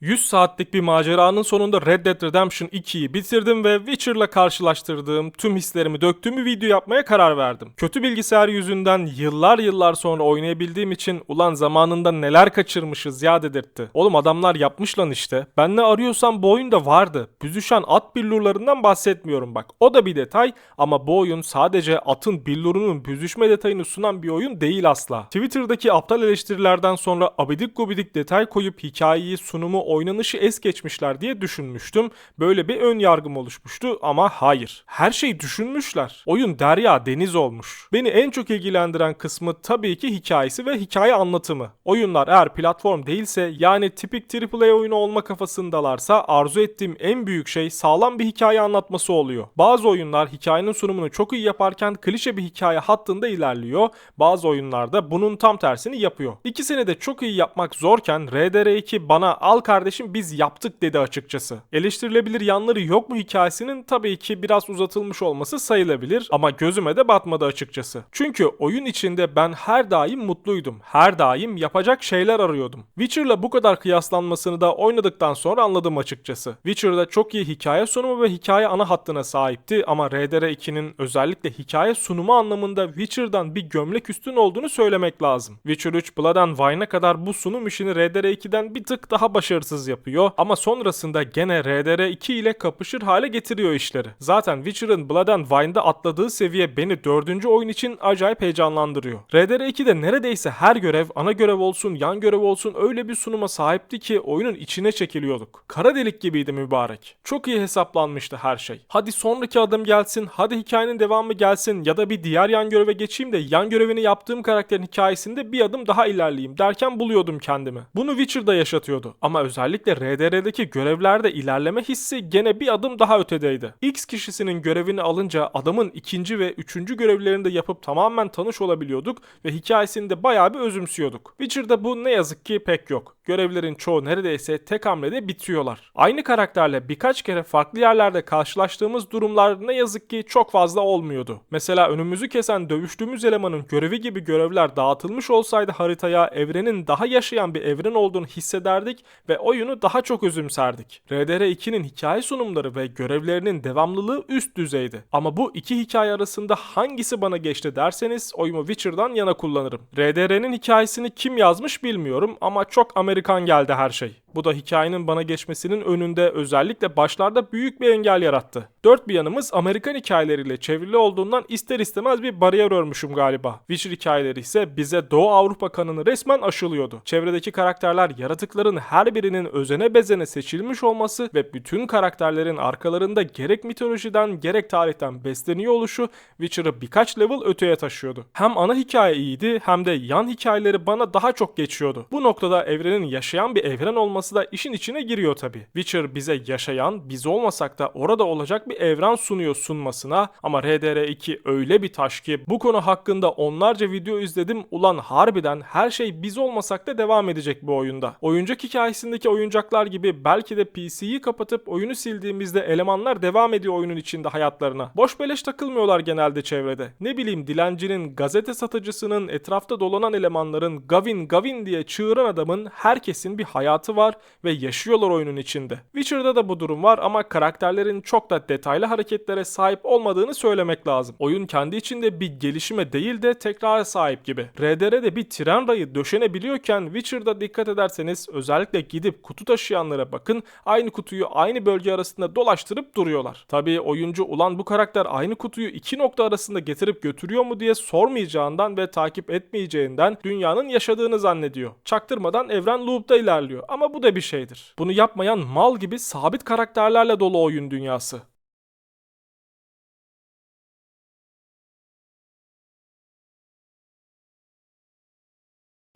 100 saatlik bir maceranın sonunda Red Dead Redemption 2'yi bitirdim ve Witcher'la karşılaştırdığım tüm hislerimi döktüğüm bir video yapmaya karar verdim. Kötü bilgisayar yüzünden yıllar yıllar sonra oynayabildiğim için ulan zamanında neler kaçırmışız ya dedirtti. Oğlum adamlar yapmış lan işte. Ben ne arıyorsam bu oyunda vardı. Büzüşen at billurlarından bahsetmiyorum bak. O da bir detay ama bu oyun sadece atın billurunun büzüşme detayını sunan bir oyun değil asla. Twitter'daki aptal eleştirilerden sonra abidik gubidik detay koyup hikayeyi, sunumu, oynanışı es geçmişler diye düşünmüştüm. Böyle bir ön yargım oluşmuştu ama hayır. Her şeyi düşünmüşler. Oyun derya deniz olmuş. Beni en çok ilgilendiren kısmı tabii ki hikayesi ve hikaye anlatımı. Oyunlar eğer platform değilse yani tipik AAA oyunu olma kafasındalarsa arzu ettiğim en büyük şey sağlam bir hikaye anlatması oluyor. Bazı oyunlar hikayenin sunumunu çok iyi yaparken klişe bir hikaye hattında ilerliyor. Bazı oyunlarda bunun tam tersini yapıyor. İkisini de çok iyi yapmak zorken RDR2 bana al kardeşim biz yaptık dedi açıkçası. Eleştirilebilir yanları yok mu hikayesinin tabii ki biraz uzatılmış olması sayılabilir ama gözüme de batmadı açıkçası. Çünkü oyun içinde ben her daim mutluydum. Her daim yapacak şeyler arıyordum. Witcher'la bu kadar kıyaslanmasını da oynadıktan sonra anladım açıkçası. Witcher'da çok iyi hikaye sunumu ve hikaye ana hattına sahipti ama RDR2'nin özellikle hikaye sunumu anlamında Witcher'dan bir gömlek üstün olduğunu söylemek lazım. Witcher 3 Blood and Wine'a kadar bu sunum işini RDR2'den bir tık daha başarısız yapıyor ama sonrasında gene RDR2 ile kapışır hale getiriyor işleri. Zaten Witcher'ın Blood and Wine'da atladığı seviye beni dördüncü oyun için acayip heyecanlandırıyor. RDR2'de neredeyse her görev, ana görev olsun, yan görev olsun öyle bir sunuma sahipti ki oyunun içine çekiliyorduk. Kara delik gibiydi mübarek. Çok iyi hesaplanmıştı her şey. Hadi sonraki adım gelsin, hadi hikayenin devamı gelsin ya da bir diğer yan göreve geçeyim de yan görevini yaptığım karakterin hikayesinde bir adım daha ilerleyeyim derken buluyordum kendimi. Bunu Witcher'da yaşatıyordu ama özellikle RDR'deki görevlerde ilerleme hissi gene bir adım daha ötedeydi. X kişisinin görevini alınca adamın ikinci ve üçüncü görevlerini de yapıp tamamen tanış olabiliyorduk ve hikayesini de bayağı bir özümsüyorduk. Witcher'da bu ne yazık ki pek yok. Görevlerin çoğu neredeyse tek hamlede bitiyorlar. Aynı karakterle birkaç kere farklı yerlerde karşılaştığımız durumlar ne yazık ki çok fazla olmuyordu. Mesela önümüzü kesen dövüştüğümüz elemanın görevi gibi görevler dağıtılmış olsaydı haritaya evrenin daha yaşayan bir evren olduğunu hissederdik ve oyunu daha çok özümserdik. RDR2'nin hikaye sunumları ve görevlerinin devamlılığı üst düzeydi. Ama bu iki hikaye arasında hangisi bana geçti derseniz oyumu Witcher'dan yana kullanırım. RDR'nin hikayesini kim yazmış bilmiyorum ama çok Amerikan geldi her şey. Bu da hikayenin bana geçmesinin önünde özellikle başlarda büyük bir engel yarattı. Dört bir yanımız Amerikan hikayeleriyle çevrili olduğundan ister istemez bir bariyer örmüşüm galiba. Witcher hikayeleri ise bize Doğu Avrupa kanını resmen aşılıyordu. Çevredeki karakterler yaratıkların her birinin özene bezene seçilmiş olması ve bütün karakterlerin arkalarında gerek mitolojiden gerek tarihten besleniyor oluşu Witcher'ı birkaç level öteye taşıyordu. Hem ana hikaye iyiydi hem de yan hikayeleri bana daha çok geçiyordu. Bu noktada evrenin yaşayan bir evren olması da işin içine giriyor tabi. Witcher bize yaşayan, biz olmasak da orada olacak bir evren sunuyor sunmasına ama RDR2 öyle bir taş ki bu konu hakkında onlarca video izledim ulan harbiden her şey biz olmasak da devam edecek bu oyunda. Oyuncak hikayesindeki oyuncaklar gibi belki de PC'yi kapatıp oyunu sildiğimizde elemanlar devam ediyor oyunun içinde hayatlarına. Boş beleş takılmıyorlar genelde çevrede. Ne bileyim dilencinin, gazete satıcısının, etrafta dolanan elemanların Gavin Gavin diye çığıran adamın herkesin bir hayatı var ve yaşıyorlar oyunun içinde. Witcher'da da bu durum var ama karakterlerin çok da detaylı hareketlere sahip olmadığını söylemek lazım. Oyun kendi içinde bir gelişime değil de tekrara sahip gibi. RDR'de bir tren rayı döşenebiliyorken Witcher'da dikkat ederseniz özellikle gidip kutu taşıyanlara bakın aynı kutuyu aynı bölge arasında dolaştırıp duruyorlar. Tabii oyuncu ulan bu karakter aynı kutuyu iki nokta arasında getirip götürüyor mu diye sormayacağından ve takip etmeyeceğinden dünyanın yaşadığını zannediyor. Çaktırmadan evren loop'ta ilerliyor ama bu da bir şeydir. Bunu yapmayan mal gibi sabit karakterlerle dolu oyun dünyası.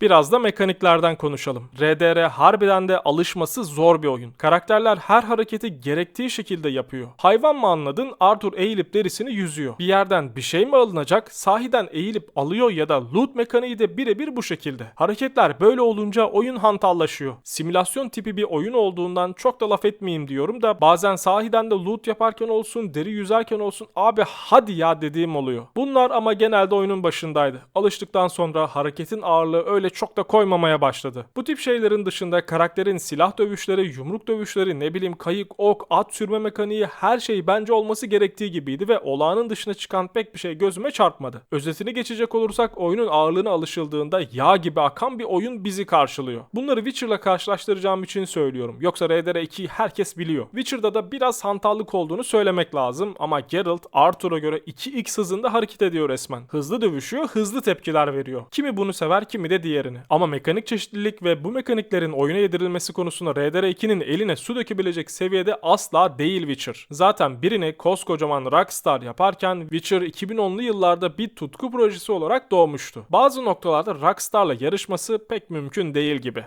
Biraz da mekaniklerden konuşalım. RDR harbiden de alışması zor bir oyun. Karakterler her hareketi gerektiği şekilde yapıyor. Hayvan mı anladın? Arthur eğilip derisini yüzüyor. Bir yerden bir şey mi alınacak? Sahiden eğilip alıyor ya da loot mekaniği de birebir bu şekilde. Hareketler böyle olunca oyun hantallaşıyor. Simülasyon tipi bir oyun olduğundan çok da laf etmeyeyim diyorum da bazen sahiden de loot yaparken olsun, deri yüzerken olsun abi hadi ya dediğim oluyor. Bunlar ama genelde oyunun başındaydı. Alıştıktan sonra hareketin ağırlığı öyle çok da koymamaya başladı. Bu tip şeylerin dışında karakterin silah dövüşleri, yumruk dövüşleri, ne bileyim kayık, ok, at sürme mekaniği her şey bence olması gerektiği gibiydi ve olağanın dışına çıkan pek bir şey gözüme çarpmadı. Özetini geçecek olursak oyunun ağırlığına alışıldığında yağ gibi akan bir oyun bizi karşılıyor. Bunları Witcher'la karşılaştıracağım için söylüyorum. Yoksa RDR2'yi herkes biliyor. Witcher'da da biraz hantallık olduğunu söylemek lazım ama Geralt Arthur'a göre 2x hızında hareket ediyor resmen. Hızlı dövüşüyor, hızlı tepkiler veriyor. Kimi bunu sever, kimi de diğerini. Ama mekanik çeşitlilik ve bu mekaniklerin oyuna yedirilmesi konusunda RDR2'nin eline su dökebilecek seviyede asla değil Witcher. Zaten birini koskocaman Rockstar yaparken Witcher 2010'lu yıllarda bir tutku projesi olarak doğmuştu. Bazı noktalarda Rockstar'la yarışması pek mümkün değil gibi.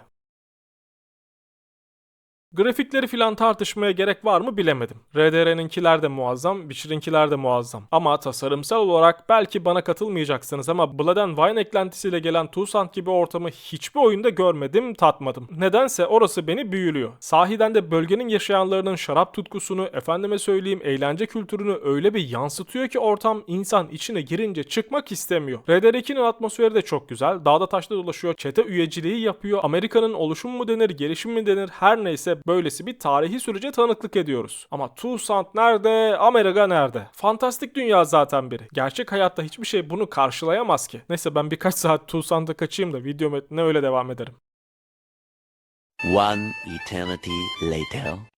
Grafikleri filan tartışmaya gerek var mı bilemedim. RDR'ninkiler de muazzam, Witcher'inkiler de muazzam. Ama tasarımsal olarak belki bana katılmayacaksınız ama Blood and Wine eklentisiyle gelen Toussaint gibi ortamı hiçbir oyunda görmedim, tatmadım. Nedense orası beni büyülüyor. Sahiden de bölgenin yaşayanlarının şarap tutkusunu, efendime söyleyeyim eğlence kültürünü öyle bir yansıtıyor ki ortam insan içine girince çıkmak istemiyor. RDR2'nin atmosferi de çok güzel. Dağda taşta dolaşıyor, çete üyeciliği yapıyor. Amerika'nın oluşum mu denir, gelişim mi denir her neyse böylesi bir tarihi sürece tanıklık ediyoruz. Ama Toussaint nerede, Amerika nerede? Fantastik dünya zaten biri. Gerçek hayatta hiçbir şey bunu karşılayamaz ki. Neyse ben birkaç saat Toussaint'a kaçayım da video metnine öyle devam ederim. One eternity later.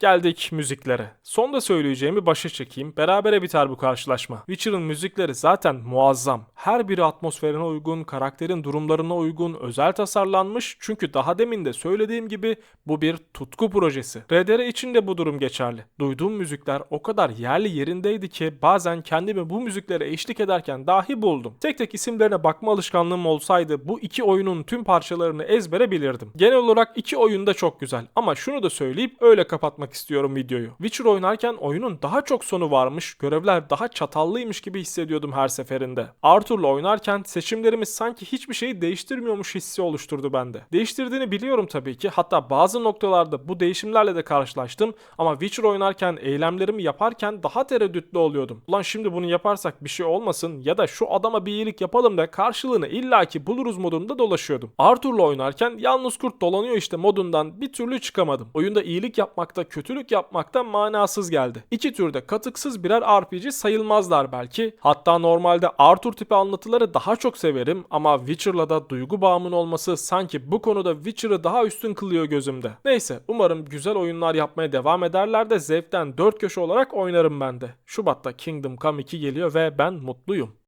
Geldik müziklere. Son da söyleyeceğimi başa çekeyim. Berabere biter bu karşılaşma. Witcher'ın müzikleri zaten muazzam. Her biri atmosferine uygun, karakterin durumlarına uygun, özel tasarlanmış. Çünkü daha demin de söylediğim gibi bu bir tutku projesi. RDR için de bu durum geçerli. Duyduğum müzikler o kadar yerli yerindeydi ki bazen kendimi bu müziklere eşlik ederken dahi buldum. Tek tek isimlerine bakma alışkanlığım olsaydı bu iki oyunun tüm parçalarını ezbere bilirdim. Genel olarak iki oyun da çok güzel ama şunu da söyleyip öyle kapatmak istiyorum videoyu. Witcher oynarken oyunun daha çok sonu varmış, görevler daha çatallıymış gibi hissediyordum her seferinde. Arthur'la oynarken seçimlerimiz sanki hiçbir şeyi değiştirmiyormuş hissi oluşturdu bende. Değiştirdiğini biliyorum tabii ki. Hatta bazı noktalarda bu değişimlerle de karşılaştım ama Witcher oynarken eylemlerimi yaparken daha tereddütlü oluyordum. Ulan şimdi bunu yaparsak bir şey olmasın ya da şu adama bir iyilik yapalım da karşılığını illaki buluruz modunda dolaşıyordum. Arthur'la oynarken yalnız kurt dolanıyor işte modundan bir türlü çıkamadım. Oyunda iyilik yapmakta, kötülük yapmakta manasız geldi. İki türde katıksız birer RPG sayılmazlar belki. Hatta normalde Arthur tipi anlatıları daha çok severim ama Witcher'la da duygu bağımın olması sanki bu konuda Witcher'ı daha üstün kılıyor gözümde. Neyse umarım güzel oyunlar yapmaya devam ederler de zevkten dört köşe olarak oynarım ben de. Şubat'ta Kingdom Come 2 geliyor ve ben mutluyum.